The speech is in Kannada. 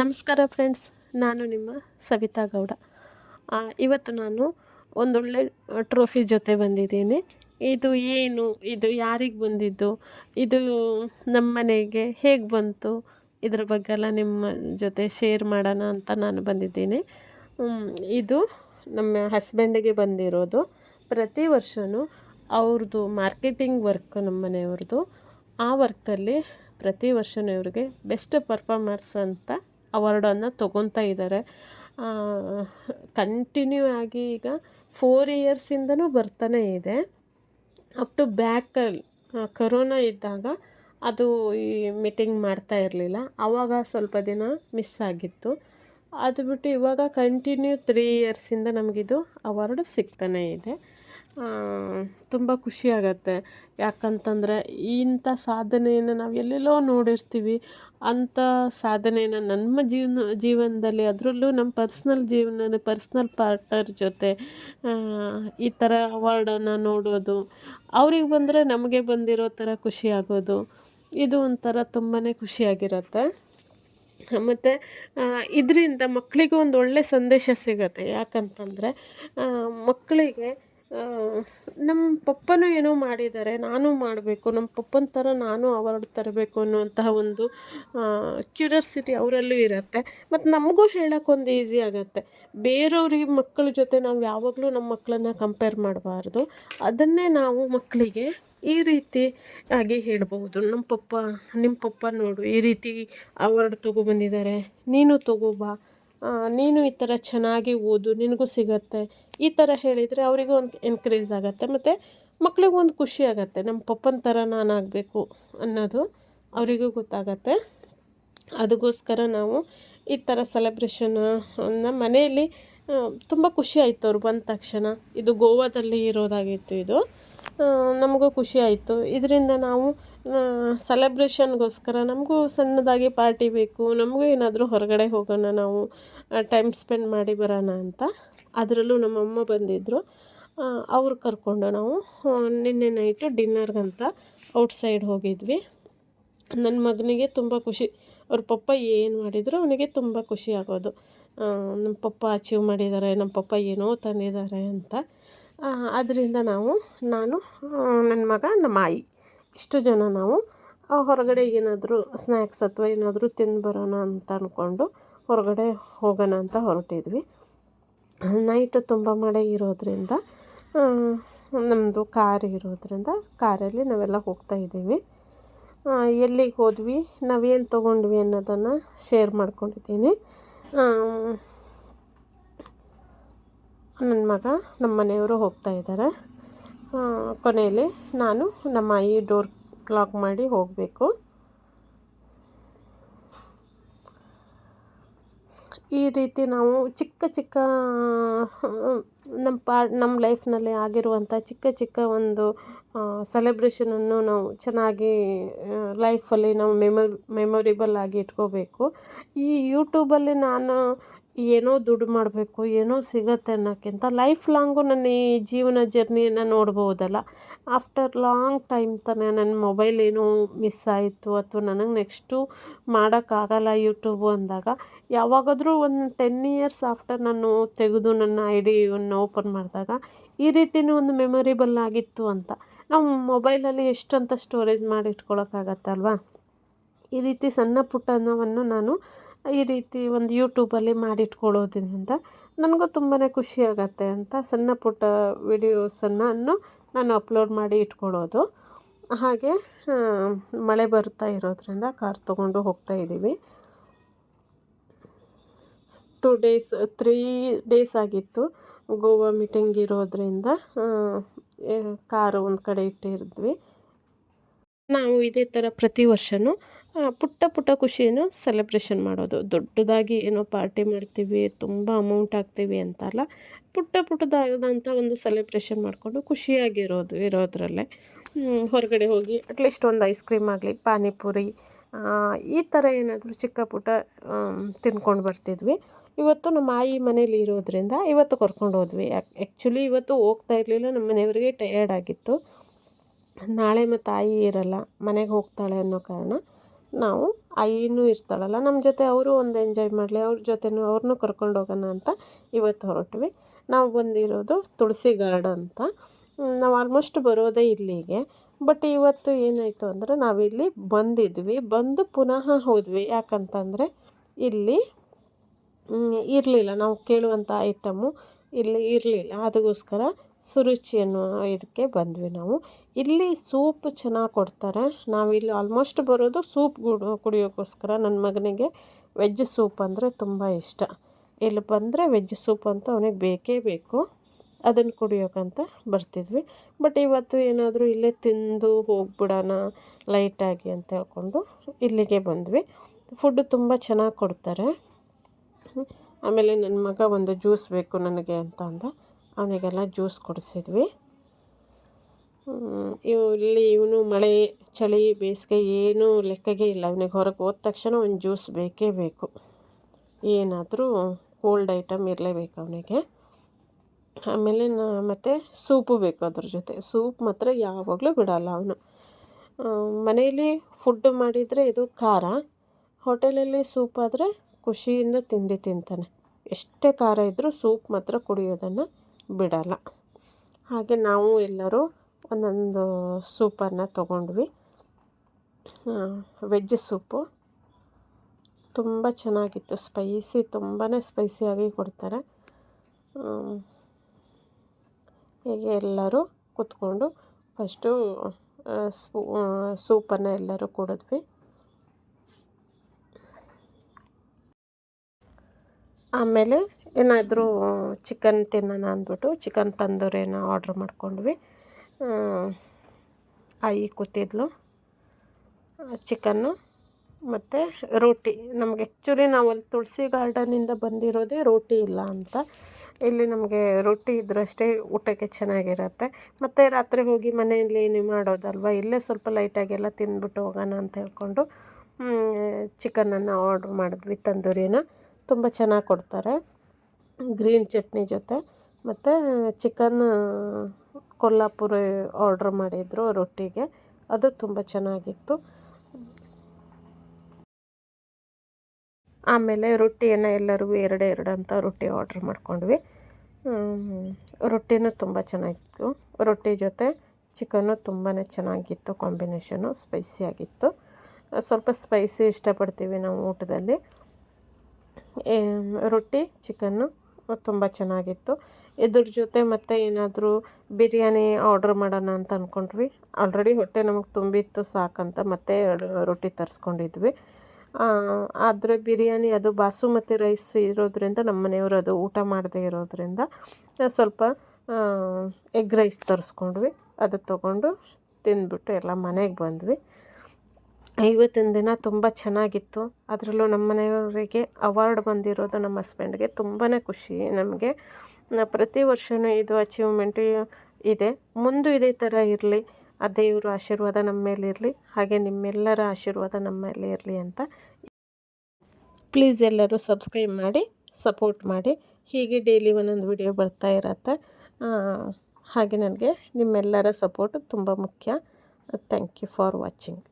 ನಮಸ್ಕಾರ ಫ್ರೆಂಡ್ಸ್, ನಾನು ನಿಮ್ಮ ಸವಿತಾ ಗೌಡ. ಇವತ್ತು ನಾನು ಒಂದೊಳ್ಳೆ ಟ್ರೋಫಿ ಜೊತೆ ಬಂದಿದ್ದೀನಿ. ಇದು ಏನು, ಇದು ಯಾರಿಗೆ ಬಂದಿದ್ದು, ಇದು ನಮ್ಮ ಮನೆಗೆ ಹೇಗೆ ಬಂತು, ಇದ್ರ ಬಗ್ಗೆ ಎಲ್ಲ ನಿಮ್ಮ ಜೊತೆ ಶೇರ್ ಮಾಡೋಣ ಅಂತ ನಾನು ಬಂದಿದ್ದೀನಿ. ಇದು ನಮ್ಮ ಹಸ್ಬೆಂಡಿಗೆ ಬಂದಿರೋದು. ಪ್ರತಿ ವರ್ಷವೂ ಅವ್ರದ್ದು ಮಾರ್ಕೆಟಿಂಗ್ ವರ್ಕ್ ನಮ್ಮ ಮನೆಯವ್ರದ್ದು. ಆ ವರ್ಕಲ್ಲಿ ಪ್ರತಿ ವರ್ಷವೂ ಇವ್ರಿಗೆ ಬೆಸ್ಟ್ ಪರ್ಫಾರ್ಮರ್ಸ್ ಅಂತ ಅವಾರ್ಡನ್ನು ತೊಗೊತಾ ಇದ್ದಾರೆ. ಕಂಟಿನ್ಯೂ ಆಗಿ ಈಗ ಫೋರ್ ಇಯರ್ಸಿಂದನೂ ಬರ್ತಾನೆ ಇದೆ. ಅಪ್ ಟು ಬ್ಯಾಕಲ್ಲಿ ಕರೋನಾ ಇದ್ದಾಗ ಅದು ಈ ಮೀಟಿಂಗ್ ಮಾಡ್ತಾ ಇರಲಿಲ್ಲ. ಆವಾಗ ಸ್ವಲ್ಪ ದಿನ ಮಿಸ್ ಆಗಿತ್ತು. ಅದು ಬಿಟ್ಟು ಇವಾಗ ಕಂಟಿನ್ಯೂ ತ್ರೀ ಇಯರ್ಸಿಂದ ನಮಗಿದು ಅವಾರ್ಡ್ ಸಿಗ್ತಾನೇ ಇದೆ. ತುಂಬ ಖುಷಿ ಆಗುತ್ತೆ. ಯಾಕಂತಂದರೆ ಇಂಥ ಸಾಧನೆಯನ್ನು ನಾವು ಎಲ್ಲೆಲ್ಲೋ ನೋಡಿರ್ತೀವಿ. ಅಂಥ ಸಾಧನೆಯನ್ನು ನಮ್ಮ ಜೀವನ, ಜೀವನದಲ್ಲಿ ಅದರಲ್ಲೂ ನಮ್ಮ ಪರ್ಸ್ನಲ್ ಜೀವನ ಪರ್ಸ್ನಲ್ ಪಾರ್ಟ್ನರ್ ಜೊತೆ ಈ ಥರ ಅವಾರ್ಡನ್ನು ನೋಡೋದು, ಅವ್ರಿಗೆ ಬಂದರೆ ನಮಗೆ ಬಂದಿರೋ ಥರ ಖುಷಿ ಆಗೋದು, ಇದು ಒಂಥರ ತುಂಬಾ ಖುಷಿಯಾಗಿರುತ್ತೆ ಮತ್ತು ಇದರಿಂದ ಮಕ್ಕಳಿಗೂ ಒಂದು ಒಳ್ಳೆಯ ಸಂದೇಶ ಸಿಗುತ್ತೆ. ಯಾಕಂತಂದರೆ ಮಕ್ಕಳಿಗೆ ನಮ್ಮ ಪಪ್ಪನೂ ಏನೋ ಮಾಡಿದ್ದಾರೆ ನಾನು ಮಾಡಬೇಕು ನಮ್ಮ ಪಪ್ಪನ ಥರ ನಾನು ಅವಾರ್ಡ್ ತರಬೇಕು ಅನ್ನುವಂತಹ ಒಂದು ಕ್ಯೂರಿಯಾಸಿಟಿ ಅವರಲ್ಲೂ ಇರುತ್ತೆ. ಮತ್ತು ನಮಗೂ ಹೇಳೋಕ್ಕೊಂದು ಈಸಿ ಆಗುತ್ತೆ. ಬೇರೆಯವ್ರಿಗೆ ಮಕ್ಕಳ ಜೊತೆ ನಾವು ಯಾವಾಗಲೂ ನಮ್ಮ ಮಕ್ಕಳನ್ನ ಕಂಪೇರ್ ಮಾಡಬಾರ್ದು. ಅದನ್ನೇ ನಾವು ಮಕ್ಕಳಿಗೆ ಈ ರೀತಿ ಆಗಿ ಹೇಳ್ಬೋದು ನಮ್ಮ ಪಪ್ಪ ನಿಮ್ಮ ಪಪ್ಪ ನೋಡು, ಈ ರೀತಿ ಅವಾರ್ಡ್ ತೊಗೊಬಂದಿದ್ದಾರೆ ನೀನು ತೊಗೊಬಾ ನೀನು ಈ ಥರ ಚೆನ್ನಾಗಿ ಓದು, ನಿನಗೂ ಸಿಗತ್ತೆ. ಈ ಥರ ಹೇಳಿದರೆ ಅವರಿಗೂ ಒಂದು ಎನ್ಕರೇಜ್ ಆಗುತ್ತೆ. ಮತ್ತು ಮಕ್ಳಿಗೂ ಒಂದು ಖುಷಿ ಆಗುತ್ತೆ. ನಮ್ಮ ಪಪ್ಪನ ಥರ ನಾನು ಆಗಬೇಕು ಅನ್ನೋದು ಅವರಿಗೂ ಗೊತ್ತಾಗತ್ತೆ. ಅದಕ್ಕೋಸ್ಕರ ನಾವು ಈ ಥರ ಸೆಲೆಬ್ರೇಷನ್ ಮನೆಯಲ್ಲಿ ತುಂಬ ಖುಷಿ ಆಯಿತು. ಅವ್ರು ಬಂದ ತಕ್ಷಣ. ಇದು ಗೋವಾದಲ್ಲಿ ಇರೋದಾಗಿತ್ತು ಇದು. ನಮಗೂ ಖುಷಿ ಆಯಿತು. ಇದರಿಂದ ನಾವು ಸೆಲೆಬ್ರೇಷನ್ಗೋಸ್ಕರ ನಮಗೂ ಸಣ್ಣದಾಗಿ ಪಾರ್ಟಿ ಬೇಕು, ನಮಗೂ ಏನಾದರೂ ಹೊರಗಡೆ ಹೋಗೋಣ, ನಾವು ಟೈಮ್ ಸ್ಪೆಂಡ್ ಮಾಡಿ ಬರೋಣ ಅಂತ. ಅದರಲ್ಲೂ ನಮ್ಮಮ್ಮ ಬಂದಿದ್ದರು ಅವ್ರು ಕರ್ಕೊಂಡು ನಾವು ನಿನ್ನೆ ನೈಟು ಡಿನ್ನರ್ಗಂತ ಔಟ್ಸೈಡ್ ಹೋಗಿದ್ವಿ. ನನ್ನ ಮಗನಿಗೆ ತುಂಬ ಖುಷಿ, ಅವ್ರ ಪಪ್ಪ ಏನು ಮಾಡಿದರೂ ಅವನಿಗೆ ತುಂಬ ಖುಷಿ ಆಗೋದು. ನಮ್ಮ ಪಪ್ಪ ಅಚೀವ್ ಮಾಡಿದ್ದಾರೆ ನಮ್ಮ ಪಪ್ಪ ಏನೋ ತಂದಿದ್ದಾರೆ ಅಂತ. ಅದರಿಂದ ನಾವು, ನಾನು ನನ್ನ ಮಗ, ನಮ್ಮ ಆಯಿ, ಇಷ್ಟು ಜನ ನಾವು ಹೊರಗಡೆ ಏನಾದರೂ ಸ್ನ್ಯಾಕ್ಸ್ ಅಥವಾ ಏನಾದರೂ ತಿಂದು ಬರೋಣ ಅಂತ ಅಂದ್ಕೊಂಡು ಹೊರಗಡೆ ಹೋಗೋಣ ಅಂತ ಹೊರಟಿದ್ವಿ. ನೈಟ್ ತುಂಬ ಮಳೆ ಇರೋದರಿಂದ ನಮ್ಮದು ಕಾರ್ ಇರೋದರಿಂದ ಕಾರಲ್ಲಿ ನಾವೆಲ್ಲ ಹೋಗ್ತಾ ಇದ್ದೀವಿ. ಎಲ್ಲಿಗೆ ಹೋದ್ವಿ, ನಾವೇನು ತೊಗೊಂಡ್ವಿ ಅನ್ನೋದನ್ನು ಶೇರ್ ಮಾಡ್ಕೊಂಡಿದ್ದೀನಿ. ನನ್ನ ಮಗ ನಮ್ಮ ಮನೆಯವರು ಹೋಗ್ತಾ ಇದ್ದಾರೆ. ಕೊನೆಯಲ್ಲಿ ನಾನು ನಮ್ಮ ಈ ಡೋರ್ ಲಾಕ್ ಮಾಡಿ ಹೋಗಬೇಕು. ಈ ರೀತಿ ನಾವು ಚಿಕ್ಕ ಚಿಕ್ಕ, ನಮ್ಮ ಪಾ ನಮ್ಮ ಲೈಫ್ನಲ್ಲಿ ಆಗಿರುವಂಥ ಚಿಕ್ಕ ಚಿಕ್ಕ ಒಂದು ಸೆಲೆಬ್ರೇಷನನ್ನು ನಾವು ಚೆನ್ನಾಗಿ ಲೈಫಲ್ಲಿ ನಾವು ಮೆಮೊ, ಮೆಮೊರಿಬಲ್ ಆಗಿ ಇಟ್ಕೋಬೇಕು. ಈ ಯೂಟ್ಯೂಬಲ್ಲಿ ನಾನು ಏನೋ ದುಡ್ಡು ಮಾಡಬೇಕು, ಏನೋ ಸಿಗತ್ತೆ ಅನ್ನೋಕ್ಕಿಂತ ಲೈಫ್ ಲಾಂಗು ನನ್ನ ಈ ಜೀವನ ಜರ್ನಿಯನ್ನು ನೋಡ್ಬೋದಲ್ಲ. ಆಫ್ಟರ್ ಲಾಂಗ್ ಟೈಮ್ ತಾನೇ ನನ್ನ ಮೊಬೈಲ್ ಏನೋ ಮಿಸ್ ಆಯಿತು, ಅಥವಾ ನನಗೆ ನೆಕ್ಸ್ಟು ಮಾಡೋಕ್ಕಾಗಲ್ಲ ಯೂಟ್ಯೂಬು ಅಂದಾಗ, ಯಾವಾಗಾದರೂ ಒಂದು ಟೆನ್ ಇಯರ್ಸ್ ಆಫ್ಟರ್ ನಾನು ತೆಗೆದು ನನ್ನ ಐ ಡಿಯನ್ನು ಓಪನ್ ಮಾಡಿದಾಗ, ಈ ರೀತಿಯೂ ಒಂದು ಮೆಮೊರಿಬಲ್ ಆಗಿತ್ತು ಅಂತ. ನಾವು ಮೊಬೈಲಲ್ಲಿ ಎಷ್ಟಂತ ಸ್ಟೋರೇಜ್ ಮಾಡಿ ಇಟ್ಕೊಳ್ಳೋಕ್ಕಾಗತ್ತಲ್ವಾ ಈ ರೀತಿ ಸಣ್ಣ ಪುಟ್ಟನವನ್ನು ನಾನು ಈ ರೀತಿ ಒಂದು ಯೂಟ್ಯೂಬಲ್ಲಿ ಮಾಡಿಟ್ಕೊಳ್ಳೋದ್ರಿಂದ ನನಗೂ ತುಂಬಾ ಖುಷಿ ಆಗುತ್ತೆ ಅಂತ ಸಣ್ಣ ಪುಟ್ಟ ವಿಡಿಯೋಸನ್ನು ನಾನು ಅಪ್ಲೋಡ್ ಮಾಡಿ ಇಟ್ಕೊಳ್ಳೋದು. ಹಾಗೆ ಮಳೆ ಬರ್ತಾ ಇರೋದ್ರಿಂದ ಕಾರ್ ತೊಗೊಂಡು ಹೋಗ್ತಾ ಇದ್ದೀವಿ. ಟು ಡೇಸ್ ತ್ರೀ ಡೇಸ್ ಆಗಿತ್ತು. ಗೋವಾ ಮೀಟಿಂಗ್ ಇರೋದರಿಂದ ಕಾರು ಒಂದು ಕಡೆ ಇಟ್ಟಿರಿದ್ವಿ. ನಾವು ಇದೇ ಥರ ಪ್ರತಿ ವರ್ಷವೂ ಪುಟ್ಟ ಪುಟ್ಟ ಖುಷಿಯನ್ನು ಸೆಲೆಬ್ರೇಷನ್ ಮಾಡೋದು. ದೊಡ್ಡದಾಗಿ ಏನೋ ಪಾರ್ಟಿ ಮಾಡ್ತೀವಿ, ತುಂಬ ಅಮೌಂಟ್ ಹಾಕ್ತೀವಿ ಅಂತಲ್ಲ, ಪುಟ್ಟ ಪುಟ್ಟದಾದಂಥ ಒಂದು ಸೆಲೆಬ್ರೇಷನ್ ಮಾಡಿಕೊಂಡು ಖುಷಿಯಾಗಿರೋದು, ಇರೋದ್ರಲ್ಲೇ. ಹೊರಗಡೆ ಹೋಗಿ ಅಟ್ಲೀಸ್ಟ್ ಒಂದು ಐಸ್ ಕ್ರೀಮ್ ಆಗಲಿ, ಪಾನಿಪುರಿ ಈ ಥರ ಏನಾದರೂ ಚಿಕ್ಕ ಪುಟ್ಟ ತಿನ್ಕೊಂಡು ಬರ್ತಿದ್ವಿ. ಇವತ್ತು ನಮ್ಮ ಆಯಿ ಮನೇಲಿ ಇರೋದ್ರಿಂದ ಇವತ್ತು ಕರ್ಕೊಂಡು ಹೋದ್ವಿ. ಯಾಕೆ ಆ್ಯಕ್ಚುಲಿ ಇವತ್ತು ಹೋಗ್ತಾ ಇರಲಿಲ್ಲ, ನಮ್ಮ ಮನೆಯವರಿಗೆ ಟಯರ್ಡ್ ಆಗಿತ್ತು. ನಾಳೆ ಮತ್ತು ಆಯಿ ಇರಲ್ಲ, ಮನೆಗೆ ಹೋಗ್ತಾಳೆ ಅನ್ನೋ ಕಾರಣ ನಾವು ಆಯಿನೂ ಇರ್ತಾಳಲ್ಲ ನಮ್ಮ ಜೊತೆ ಅವರು ಒಂದು ಎಂಜಾಯ್ ಮಾಡಲಿ, ಅವ್ರ ಜೊತೆನೂ ಅವ್ರನ್ನೂ ಕರ್ಕೊಂಡು ಹೋಗೋಣ ಅಂತ ಇವತ್ತು ಹೊರಟ್ವಿ. ನಾವು ಬಂದಿರೋದು ತುಳಸಿ ಗಾರ್ಡ್ ಅಂತ. ನಾವು ಆಲ್ಮೋಸ್ಟ್ ಬರೋದೇ ಇಲ್ಲಿಗೆ ಬಟ್ ಇವತ್ತು ಏನಾಯಿತು ಅಂದರೆ ನಾವಿಲ್ಲಿ ಬಂದಿದ್ವಿ, ಬಂದು ಪುನಃ ಹೋದ್ವಿ. ಯಾಕಂತಂದರೆ ಇಲ್ಲಿ ಇರಲಿಲ್ಲ. ನಾವು ಕೇಳುವಂಥ ಐಟಮು ಇಲ್ಲಿ ಇರಲಿಲ್ಲ. ಅದಕ್ಕೋಸ್ಕರ ಸುರುಚಿ ಅನ್ನೋ ಇದಕ್ಕೆ ಬಂದ್ವಿ ನಾವು. ಇಲ್ಲಿ ಸೂಪ್ ಚೆನ್ನಾಗಿ ಕೊಡ್ತಾರೆ. ನಾವಿಲ್ಲಿ ಆಲ್ಮೋಸ್ಟ್ ಬರೋದು ಸೂಪ್ ಕುಡ್ ಕುಡಿಯೋಕ್ಕೋಸ್ಕರ ನನ್ನ ಮಗನಿಗೆ ವೆಜ್ ಸೂಪ್ ಅಂದರೆ ತುಂಬ ಇಷ್ಟ. ಇಲ್ಲಿ ಬಂದರೆ ವೆಜ್ ಸೂಪ್ ಅಂತ ಅವನಿಗೆ ಬೇಕೇ ಬೇಕು. ಅದನ್ನು ಕುಡಿಯೋಕ್ಕಂತ ಬರ್ತಿದ್ವಿ. ಬಟ್ ಇವತ್ತು ಏನಾದರೂ ಇಲ್ಲೇ ತಿಂದು ಹೋಗ್ಬಿಡೋಣ ಲೈಟಾಗಿ ಅಂತ ಹೇಳ್ಕೊಂಡು ಇಲ್ಲಿಗೆ ಬಂದ್ವಿ. ಫುಡ್ ತುಂಬ ಚೆನ್ನಾಗಿ ಕೊಡ್ತಾರೆ. ಆಮೇಲೆ ನನ್ನ ಮಗ ಒಂದು ಜ್ಯೂಸ್ ಬೇಕು ನನಗೆ ಅಂತ ಅಂದ. ಅವನಿಗೆಲ್ಲ ಜ್ಯೂಸ್ ಕೊಡಿಸಿದ್ವಿ. ಇವು ಇಲ್ಲಿ ಇವನು ಮಳೆ, ಚಳಿ, ಬೇಸಿಗೆ ಏನೂ ಲೆಕ್ಕಗೆ ಇಲ್ಲ. ಅವನಿಗೆ ಹೊರಗೆ ಹೋದ ತಕ್ಷಣ ಒಂದು ಜ್ಯೂಸ್ ಬೇಕೇ ಬೇಕು. ಏನಾದರೂ ಕೋಲ್ಡ್ ಐಟಮ್ ಇರಲೇಬೇಕು ಅವನಿಗೆ. ಆಮೇಲೆ ಮತ್ತು ಸೂಪು ಬೇಕು ಅದ್ರ ಜೊತೆ. ಸೂಪ್ ಮಾತ್ರ ಯಾವಾಗಲೂ ಬಿಡಲ್ಲ ಅವನು. ಮನೆಯಲ್ಲಿ ಫುಡ್ಡು ಮಾಡಿದರೆ ಇದು ಖಾರ. ಹೋಟೆಲಲ್ಲಿ ಸೂಪ್ ಆದರೆ ಖುಷಿಯಿಂದ ತಿಂಡಿ ತಿಂತಾನೆ. ಎಷ್ಟೇ ಖಾರ ಇದ್ದರೂ ಸೂಪ್ ಮಾತ್ರ ಕುಡಿಯೋದನ್ನು ಬಿಡಲ್ಲ. ಹಾಗೆ ನಾವು ಎಲ್ಲರೂ ಒಂದೊಂದು ಸೂಪನ್ನು ತೊಗೊಂಡ್ವಿ. Veg soup. ತುಂಬ ಚೆನ್ನಾಗಿತ್ತು. ಸ್ಪೈಸಿ ತುಂಬಾ ಸ್ಪೈಸಿಯಾಗಿ ಕೊಡ್ತಾರೆ. ಹೀಗೆ ಎಲ್ಲರೂ ಕೂತ್ಕೊಂಡು ಫಸ್ಟು ಸ್ಪೂ ಸೂಪನ್ನು ಎಲ್ಲರೂ ಕುಡಿದ್ವಿ. ಆಮೇಲೆ ಏನಾದರೂ ಚಿಕನ್ ತಿನ್ನೋಣ ಅಂದ್ಬಿಟ್ಟು ಚಿಕನ್ ತಂದೂರಿನ ಆರ್ಡ್ರ್ ಮಾಡ್ಕೊಂಡ್ವಿ. ಆಯಿ ಕೂತಿದ್ಲು. ಚಿಕನ್ನು ಮತ್ತು ರೋಟಿ. ನಮಗೆ ಆ್ಯಕ್ಚುಲಿ ನಾವು ಅಲ್ಲಿ ತುಳಸಿ ಗಾರ್ಡನಿಂದ ಬಂದಿರೋದೇ ರೋಟಿ ಇಲ್ಲ ಅಂತ. ಇಲ್ಲಿ ನಮಗೆ ರೊಟ್ಟಿ ಇದ್ರಷ್ಟೇ ಊಟಕ್ಕೆ ಚೆನ್ನಾಗಿರುತ್ತೆ. ಮತ್ತು ರಾತ್ರಿ ಹೋಗಿ ಮನೆಯಲ್ಲಿ ಏನು ಮಾಡೋದಲ್ವ? ಇಲ್ಲೇ ಸ್ವಲ್ಪ ಲೈಟಾಗೆಲ್ಲ ತಿಂದ್ಬಿಟ್ಟು ಹೋಗೋಣ ಅಂತ ಹೇಳ್ಕೊಂಡು ಚಿಕನನ್ನು ಆರ್ಡ್ರ್ ಮಾಡಿದ್ವಿ ತಂದೂರಿನ. ತುಂಬ ಚೆನ್ನಾಗಿ ಕೊಡ್ತಾರೆ. ಗ್ರೀನ್ ಚಟ್ನಿ ಜೊತೆ ಮತ್ತು ಚಿಕನ್, ಕೊಲ್ಲಾಪುರ ಆರ್ಡ್ರ್ ಮಾಡಿದ್ರು ರೊಟ್ಟಿಗೆ. ಅದು ತುಂಬ ಚೆನ್ನಾಗಿತ್ತು. ಆಮೇಲೆ ರೊಟ್ಟಿಯನ್ನು ಎಲ್ಲರಿಗೂ ಎರಡು ಎರಡು ಅಂತ ರೊಟ್ಟಿ ಆರ್ಡ್ರ್ ಮಾಡ್ಕೊಂಡ್ವಿ. ರೊಟ್ಟಿನೂ ತುಂಬ ಚೆನ್ನಾಗಿತ್ತು. ರೊಟ್ಟಿ ಜೊತೆ ಚಿಕನ್ನು ತುಂಬಾ ಚೆನ್ನಾಗಿತ್ತು. ಕಾಂಬಿನೇಷನು ಸ್ಪೈಸಿಯಾಗಿತ್ತು ಸ್ವಲ್ಪ ಸ್ಪೈಸಿ ಇಷ್ಟಪಡ್ತೀವಿ ನಾವು ಊಟದಲ್ಲಿ. ರೊಟ್ಟಿ ಚಿಕನ್ನು ತುಂಬ ಚೆನ್ನಾಗಿತ್ತು. ಇದ್ರ ಜೊತೆ ಮತ್ತೆ ಏನಾದರೂ ಬಿರಿಯಾನಿ ಆರ್ಡ್ರ್ ಮಾಡೋಣ ಅಂತ ಅಂದ್ಕೊಂಡ್ವಿ ಆಲ್ರೆಡಿ ಹೊಟ್ಟೆ ನಮಗೆ ತುಂಬಿತ್ತು ಸಾಕಂತ ಮತ್ತೆ ರೊಟ್ಟಿ ತರಿಸ್ಕೊಂಡಿದ್ವಿ. ಆದರೆ ಬಿರಿಯಾನಿ ಅದು ಬಾಸುಮತಿ ರೈಸ್ ಇರೋದ್ರಿಂದ ನಮ್ಮ ಮನೆಯವರು ಅದು ಊಟ ಮಾಡದೇ ಇರೋದರಿಂದ ಸ್ವಲ್ಪ ಎಗ್ ರೈಸ್ ತರಿಸ್ಕೊಂಡ್ವಿ. ಅದು ತೊಗೊಂಡು ತಿಂದ್ಬಿಟ್ಟು ಎಲ್ಲ ಮನೆಗೆ ಬಂದ್ವಿ. ಇವತ್ತಿನ ದಿನ ತುಂಬ ಚೆನ್ನಾಗಿತ್ತು. ಅದರಲ್ಲೂ ನಮ್ಮ ಮನೆಯವರಿಗೆ ಅವಾರ್ಡ್ ಬಂದಿರೋದು ನಮ್ಮ ಹಸ್ಬೆಂಡ್ಗೆ ತುಂಬಾ ಖುಷಿ ನಮಗೆ. ಪ್ರತಿ ವರ್ಷವೂ ಇದು ಅಚೀವ್ಮೆಂಟ್ ಇದೆ. ಮುಂದೂ ಇದೇ ಥರ ಇರಲಿ. ಆ ದೇವರ ಆಶೀರ್ವಾದ ನಮ್ಮ ಮೇಲೆ ಇರಲಿ. ಹಾಗೆ ನಿಮ್ಮೆಲ್ಲರ ಆಶೀರ್ವಾದ ನಮ್ಮ ಮೇಲೆ ಇರಲಿ ಅಂತ ಪ್ಲೀಸ್ ಎಲ್ಲರೂ ಸಬ್ಸ್ಕ್ರೈಬ್ ಮಾಡಿ ಸಪೋರ್ಟ್ ಮಾಡಿ. ಹೀಗೆ ಡೈಲಿ ಒಂದೊಂದು ವಿಡಿಯೋ ಬರ್ತಾ ಇರತ್ತೆ. ಹಾಗೆ ನನಗೆ ನಿಮ್ಮೆಲ್ಲರ ಸಪೋರ್ಟ್ ತುಂಬ ಮುಖ್ಯ. Thank you for watching